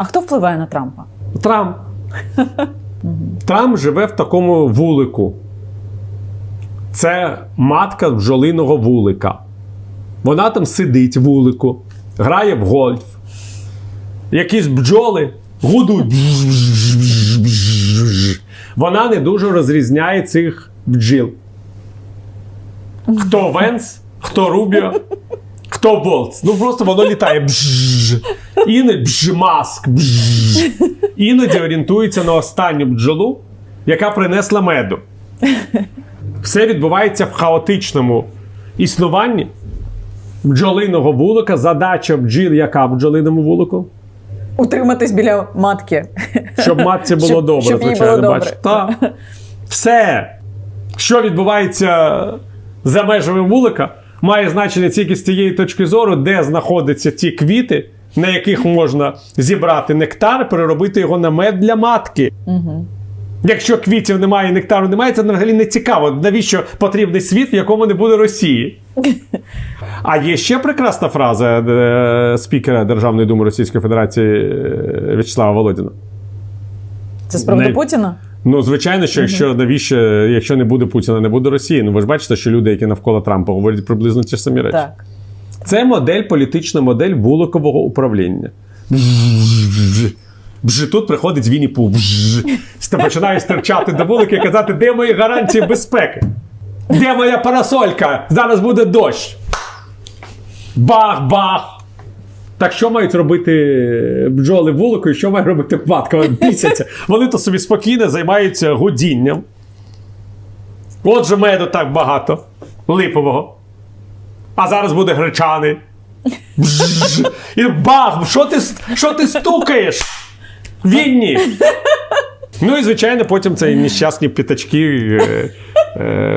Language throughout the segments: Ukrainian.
А хто впливає на Трампа? Трамп. Трамп живе в такому вулику. Це матка бджолиного вулика. Вона там сидить в вулику, грає в гольф. Якісь бджоли гудуть. Вона не дуже розрізняє цих бджіл. Хто Венс, хто Рубіо, хто Болтс. Ну просто воно літає. Бжж. Іноді бжмаск. Бжж. Іноді орієнтується на останню бджолу, яка принесла меду. Все відбувається в хаотичному існуванні бджолиного вулика. Задача бджіл, яка в бджолиному вулику? Утриматись біля матки. Щоб матці було Щоб- добре, щоб їй звичайно, було добре. бачиш. Та. Все, що відбувається за межами вулика, має значення тільки з тієї точки зору, де знаходяться ті квіти, на яких можна зібрати нектар, переробити його на мед для матки. Угу. Якщо квітів немає, нектару немає, це взагалі не цікаво. Навіщо потрібний світ, в якому не буде Росії? А є ще прекрасна фраза е, спікера Державної думи Російської Федерації е, В'ячеслава Володіна. Це з приводу Не- Путіна? Ну, звичайно, що якщо навіщо, якщо не буде Путіна, не буде Росії. Ну ви ж бачите, що люди, які навколо Трампа, говорять приблизно ті ж самі речі. Так. Це модель, політична модель вуликового управління. Бж, тут приходить Вінні Пух. Бж. Ти починаєш стирчати до вулики і казати, де мої гарантії безпеки? Де моя парасолька? Зараз буде дощ. Бах-бах. Так що мають робити бджоли вулику і що має робити матка? Бісяться. Вони то собі спокійно займаються гудінням. Отже, меду так багато. Липового. А зараз буде гречаний. Бжж. І бах! Що ти, що ти стукаєш? Вінні! Ну і звичайно, потім цей нещасні п'ятачки. Е, е,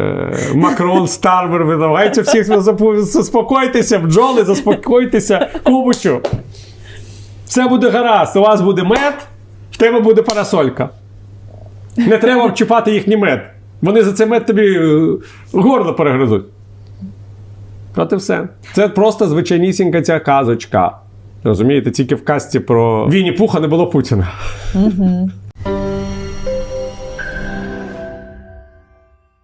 Макрон, Стармер видавайте всіх заспокойтеся, бджоли, заспокойтеся, кубочу. Все буде гаразд. У вас буде мед, в тебе буде парасолька. Не треба вчіпати їхній мед. Вони за цей мед тобі е, горло перегризуть. От і все. Це просто звичайнісінька ця казочка. Розумієте, тільки в казці про Вінні Пуха не було Путіна. Угу.